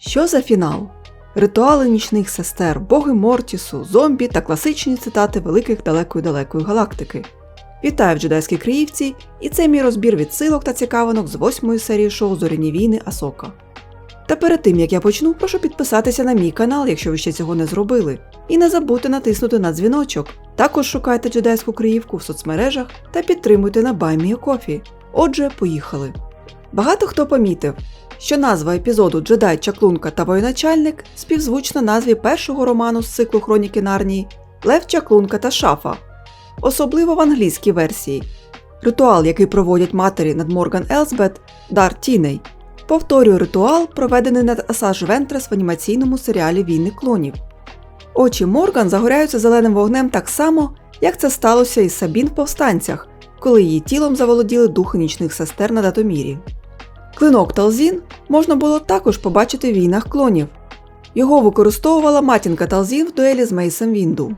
Що за фінал? Ритуали нічних сестер, боги Мортісу, зомбі та класичні цитати великих далекої-далекої галактики. Вітаю в джедайській Криївці, і це мій розбір відсилок та цікавинок з восьмої серії шоу Зоряні війни Асока. Та перед тим як я почну, прошу підписатися на мій канал, якщо ви ще цього не зробили. І не забудьте натиснути на дзвіночок. Також шукайте джедайську Криївку в соцмережах та підтримуйте на BuyMeACoffee. Отже, поїхали. Багато хто помітив, що назва епізоду Джедай, Чаклунка та воєначальник співзвучна назві першого роману з циклу Хроніки Нарнії Лев Чаклунка та Шафа, особливо в англійській версії. Ритуал, який проводять матері над Морган Елсбет, Дар Тіней, повторює ритуал, проведений над Асаж Вентрес в анімаційному серіалі Війни клонів. Очі Морган загоряються зеленим вогнем так само, як це сталося із Сабін в повстанцях, коли її тілом заволоділи духи нічних сестер на датомірі. Клинок Талзін можна було також побачити в війнах клонів. Його використовувала матінка Талзін в дуелі з Мейсом Вінду.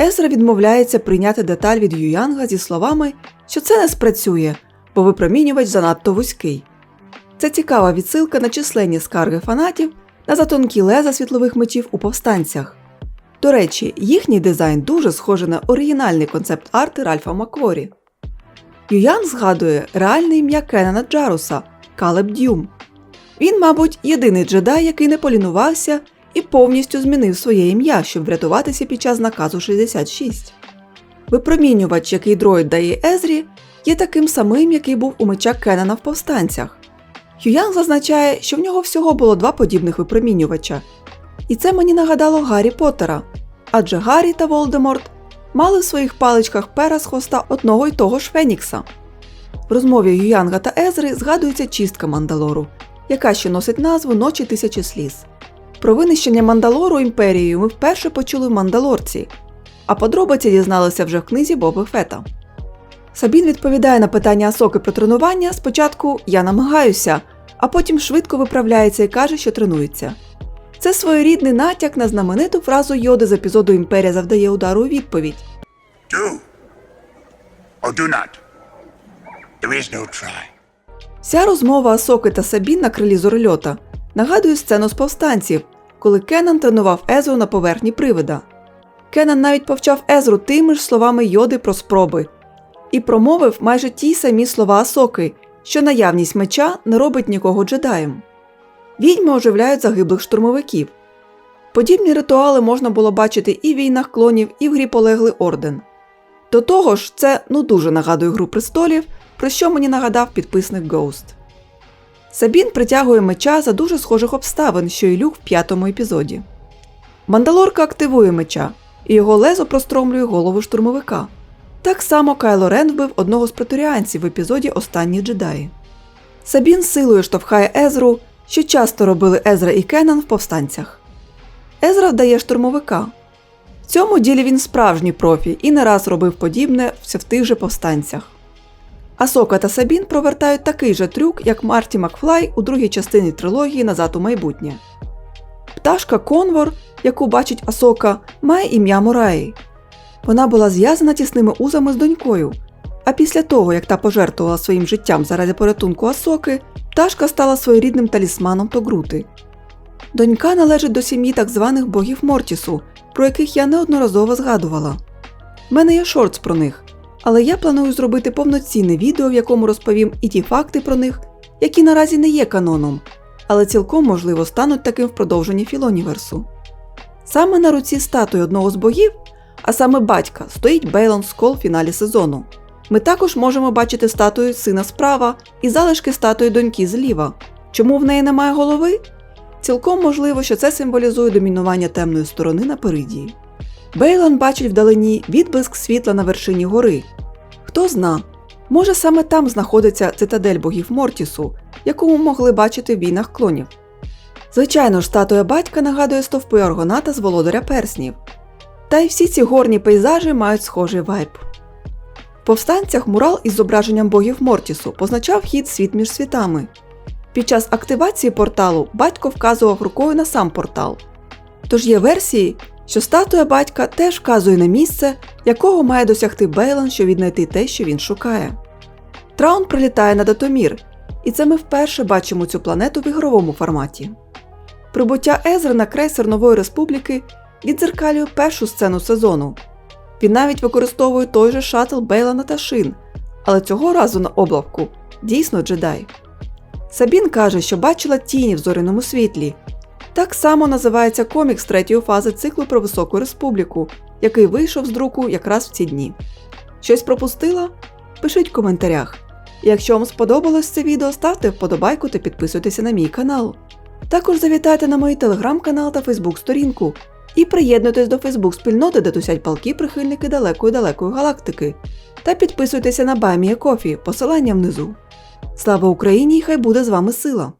Езра відмовляється прийняти деталь від Юянга зі словами, що це не спрацює, бо випромінювач занадто вузький. Це цікава відсилка на численні скарги фанатів на затонкі леза світлових мечів у повстанцях. До речі, їхній дизайн дуже схожий на оригінальний концепт арти Ральфа Макворі. Юян згадує реальне ім'я Кеннана Джаруса Калеб Дюм. Він, мабуть, єдиний джедай, який не полінувався і повністю змінив своє ім'я, щоб врятуватися під час наказу 66. Випромінювач, який дроїд дає Езрі, є таким самим, який був у меча Кеннана в повстанцях. Юян зазначає, що в нього всього було два подібних випромінювача. І це мені нагадало Гаррі Поттера, адже Гаррі та Волдеморт мали в своїх паличках пера з хвоста одного й того ж Фенікса. В розмові Юянга та Езри згадується чистка Мандалору, яка ще носить назву Ночі тисячі сліз. Про винищення Мандалору імперією ми вперше почули в Мандалорці, а подробиці дізналися вже в книзі Боби Фета. Сабін відповідає на питання Асоки про тренування спочатку Я намагаюся, а потім швидко виправляється і каже, що тренується. Це своєрідний натяк на знамениту фразу Йоди з епізоду Імперія завдає удару у відповідь. Do or do not. There is no try. Вся розмова Асоки та Сабін на крилі зорольота нагадує сцену з повстанців, коли Кеннан тренував Езру на поверхні привида. Кеннан навіть повчав Езру тими ж словами Йоди про спроби і промовив майже ті самі слова Асоки, що наявність меча не робить нікого джедаєм. Відьми оживляють загиблих штурмовиків. Подібні ритуали можна було бачити і в війнах клонів, і в грі полеглий орден. До того ж, це ну дуже нагадує Гру престолів, про що мені нагадав підписник Ghost. Сабін притягує меча за дуже схожих обставин, що й люк в п'ятому епізоді. Мандалорка активує меча, і його лезо простромлює голову штурмовика. Так само Кайло Рен вбив одного з преторіанців в епізоді Останні джедаї. Сабін силою штовхає Езру, що часто робили Езра і Кеннан в повстанцях. Езра вдає штурмовика. В цьому ділі він справжній профі і не раз робив подібне все в тих же повстанцях. Асока та Сабін провертають такий же трюк, як Марті Макфлай у другій частині трилогії Назад у майбутнє. Пташка Конвор, яку бачить Асока, має ім'я Мураї. Вона була зв'язана тісними узами з донькою. А після того, як та пожертвувала своїм життям заради порятунку Асоки, пташка стала своєрідним талісманом Тогрути. Донька належить до сім'ї так званих богів Мортісу, про яких я неодноразово згадувала. В мене є шортс про них, але я планую зробити повноцінне відео, в якому розповім і ті факти про них, які наразі не є каноном, але цілком можливо стануть таким в продовженні Філоніверсу. Саме на руці статуї одного з богів, а саме батька, стоїть Бейлон Скол в фіналі сезону. Ми також можемо бачити статую сина справа і залишки статуї доньки зліва. Чому в неї немає голови? Цілком можливо, що це символізує домінування темної сторони на Перидії. Бейлан бачить вдалині відблиск світла на вершині гори. Хто зна, може саме там знаходиться цитадель богів Мортісу, яку ми могли бачити в війнах клонів. Звичайно ж, статуя батька нагадує стовпи Аргоната з володаря перснів. Та й всі ці горні пейзажі мають схожий вайб. Повстанцях мурал із зображенням богів Мортісу позначав хід світ між світами. Під час активації порталу батько вказував рукою на сам портал. Тож є версії, що статуя батька теж вказує на місце, якого має досягти Бейлан, щоб віднайти те, що він шукає. Траун прилітає на Датомір, і це ми вперше бачимо цю планету в ігровому форматі. Прибуття Езри на крейсер Нової Республіки віддзеркалює першу сцену сезону. Він навіть використовує той же шатл Бейлана та Шин, але цього разу на облавку дійсно джедай. Сабін каже, що бачила тіні в зоряному світлі. Так само називається комікс третьої фази циклу про Високу Республіку, який вийшов з друку якраз в ці дні. Щось пропустила? Пишіть в коментарях. Якщо вам сподобалось це відео, ставте вподобайку та підписуйтеся на мій канал. Також завітайте на мій телеграм-канал та фейсбук-сторінку і приєднуйтесь до фейсбук-спільноти, де тусять палки прихильники далекої далекої галактики. Та підписуйтеся на Баймія Кофі, посилання внизу. Слава Україні і хай буде з вами сила!